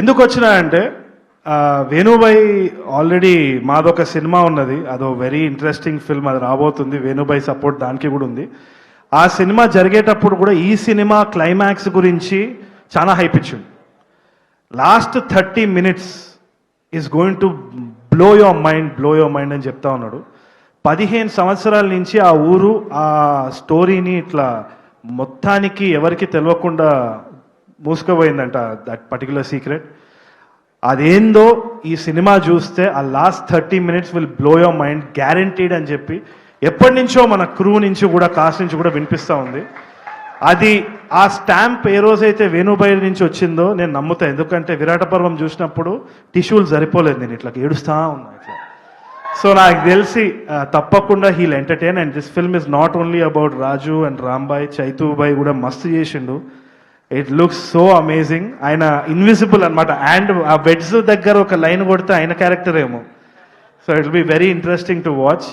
ఎందుకు వచ్చినాయంటే వేణుబాయ్ already మాదొక cinema ఉన్నది. అదో వెరీ ఇంట్రెస్టింగ్ ఫిల్మ్ అది రాబోతుంది. వేణుబాయ్ సపోర్ట్ దానికి కూడా ఉంది. ఆ సినిమా జరిగేటప్పుడు కూడా ఈ సినిమా క్లైమాక్స్ గురించి చాలా హైప్ ఇచ్చింది last thirty minutes is going to blow your mind blow your mind అని చెప్తా ఉన్నాడు. పదిహేను సంవత్సరాల నుంచి ఆ ఊరు ఆ స్టోరీని ఇట్లా మొత్తానికి ఎవరికి తెలియకుండా మూసుకుపోయిందంట దట్ పర్టికులర్ సీక్రెట్ అదేందో ఈ సినిమా చూస్తే ఆ last thirty minutes will blow your mind guaranteed అని చెప్పి ఎప్పటి నుంచో మన క్రూ నుంచి కూడా కాస్ట్ నుంచి కూడా వినిపిస్తూ ఉంది. అది ఆ స్టాంప్ ఏ రోజైతే వేణుబాయి నుంచి వచ్చిందో నేను నమ్ముతా ఎందుకంటే విరాట పర్వం చూసినప్పుడు టిష్యూలు సరిపోలేదు నేను ఇట్లా ఏడుస్తా ఉన్నా ఇట్లా. సో నాకు తెలిసి తప్పకుండా he'll entertain and this film is not only about Raju and Rambai Chaitubai కూడా మస్తు చేసిండు. ఇట్ లుక్స్ సో అమేజింగ్ ఆయన ఇన్విజిబుల్ అనమాట అండ్ ఆ బెడ్స్ దగ్గర ఒక లైన్ కొడితే ఆయన క్యారెక్టర్ ఏమో. So it be very interesting to watch